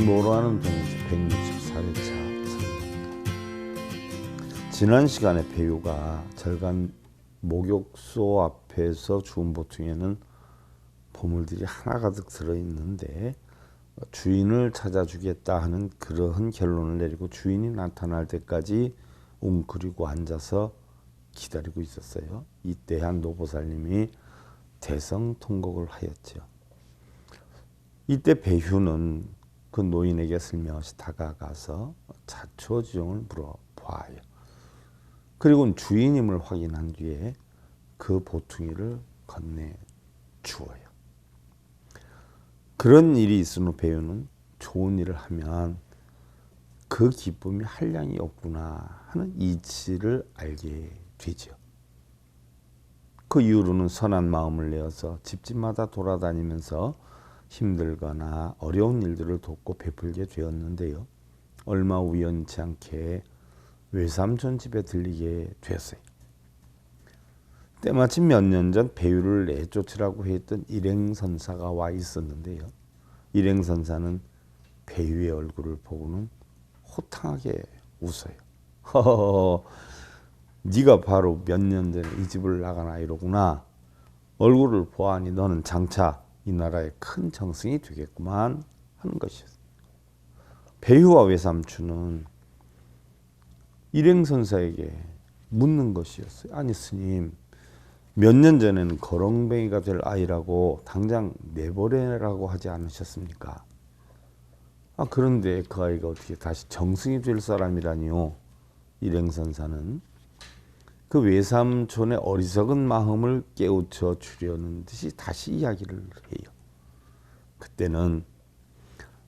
행복으로하는 동행지 164회차 설명입니다. 지난 시간에 배우가 절간 목욕소 앞에서 주운 보통에는 보물들이 하나가득 들어있는데 주인을 찾아주겠다 하는 그러한 결론을 내리고 주인이 나타날 때까지 웅크리고 앉아서 기다리고 있었어요. 이때 한 노보살님이 대성 통곡을 하였죠. 이때 배휴는 그 노인에게 슬며시 다가가서 자초지종을 물어보아요. 그리고 주인임을 확인한 뒤에 그 보퉁이를 건네 주어요. 그런 일이 있은 후 배우는 좋은 일을 하면 그 기쁨이 한량이 없구나 하는 이치를 알게 되죠. 그 이후로는 선한 마음을 내어서 집집마다 돌아다니면서 힘들거나 어려운 일들을 돕고 베풀게 되었는데요. 얼마 우연치 않게 외삼촌 집에 들리게 되었어요. 때마침 몇 년 전 배우를 내쫓으라고 했던 일행선사가 와 있었는데요. 일행선사는 배우의 얼굴을 보고는 호탕하게 웃어요. 허허허, 네가 바로 몇 년 전에 이 집을 나간 아이로구나. 얼굴을 보아하니 너는 장차 이 나라의 큰 정승이 되겠구만 하는 것이었어요. 배우와 외삼촌은 일행선사에게 묻는 것이었어요. 아니 스님 몇 년 전에는 거렁뱅이가 될 아이라고 당장 내버려라고 하지 않으셨습니까? 아 그런데 그 아이가 어떻게 다시 정승이 될 사람이라니요? 일행선사는 그 외삼촌의 어리석은 마음을 깨우쳐 주려는 듯이 다시 이야기를 해요. 그때는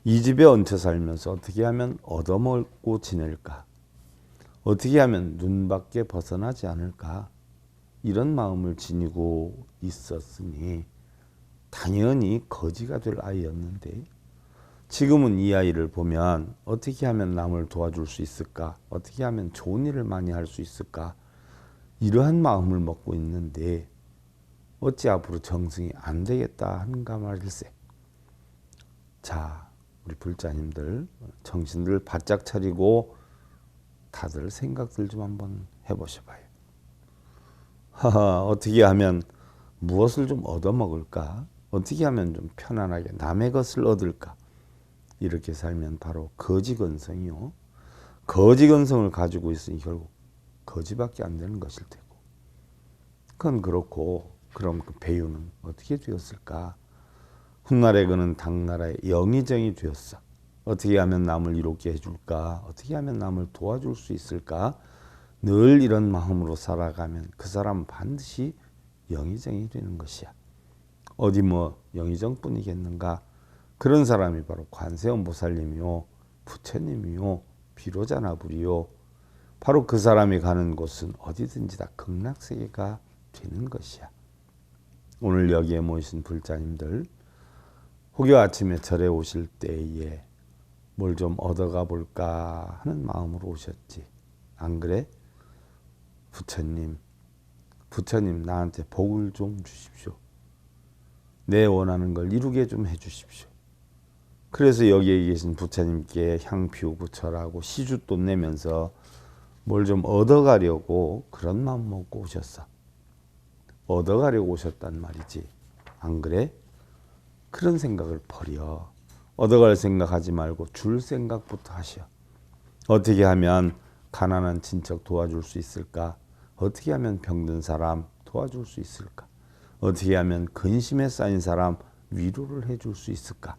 이 집에 얹혀 살면서 어떻게 하면 얻어먹고 지낼까? 어떻게 하면 눈밖에 벗어나지 않을까? 이런 마음을 지니고 있었으니 당연히 거지가 될 아이였는데 지금은 이 아이를 보면 어떻게 하면 남을 도와줄 수 있을까? 어떻게 하면 좋은 일을 많이 할 수 있을까? 이러한 마음을 먹고 있는데 어찌 앞으로 정승이 안 되겠다 하는가 말일세. 자, 우리 불자님들 정신들 바짝 차리고 다들 생각들 좀 한번 해보셔봐요. 하하, 어떻게 하면 무엇을 좀 얻어먹을까? 어떻게 하면 좀 편안하게 남의 것을 얻을까? 이렇게 살면 바로 거지건성이요. 거지건성을 가지고 있으니 결국 거지밖에 안 되는 것일 테고. 그건 그렇고 그럼 그 배우는 어떻게 되었을까? 훗날에 그는 당나라의 영의정이 되었어. 어떻게 하면 남을 이롭게 해줄까? 어떻게 하면 남을 도와줄 수 있을까? 늘 이런 마음으로 살아가면 그 사람은 반드시 영의정이 되는 것이야. 어디 뭐 영의정뿐이겠는가? 그런 사람이 바로 관세음 보살님이요, 부처님이요, 비로자나불이요. 바로 그 사람이 가는 곳은 어디든지 다 극락세계가 되는 것이야. 오늘 여기에 모이신 불자님들, 혹여 아침에 절에 오실 때에 뭘 좀 얻어가 볼까 하는 마음으로 오셨지. 안 그래? 부처님, 부처님 나한테 복을 좀 주십시오. 내 원하는 걸 이루게 좀 해주십시오. 그래서 여기에 계신 부처님께 향 피우고 절하고 시주 돈 내면서 뭘 좀 얻어가려고 그런 마음 먹고 오셨어. 얻어가려고 오셨단 말이지. 안 그래? 그런 생각을 버려. 얻어갈 생각하지 말고 줄 생각부터 하셔. 어떻게 하면 가난한 친척 도와줄 수 있을까? 어떻게 하면 병든 사람 도와줄 수 있을까? 어떻게 하면 근심에 쌓인 사람 위로를 해줄 수 있을까?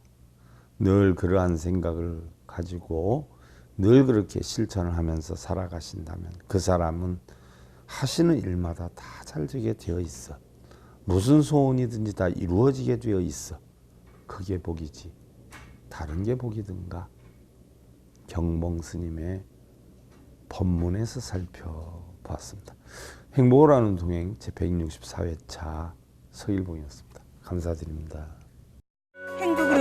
늘 그러한 생각을 가지고 늘 그렇게 실천을 하면서 살아가신다면 그 사람은 하시는 일마다 다 잘 되게 되어 있어. 무슨 소원이든지 다 이루어지게 되어 있어. 그게 복이지. 다른 게 복이든가. 경봉 스님의 법문에서 살펴봤습니다. 행복을 하는 동행 제 164회차 서일봉이었습니다. 감사드립니다.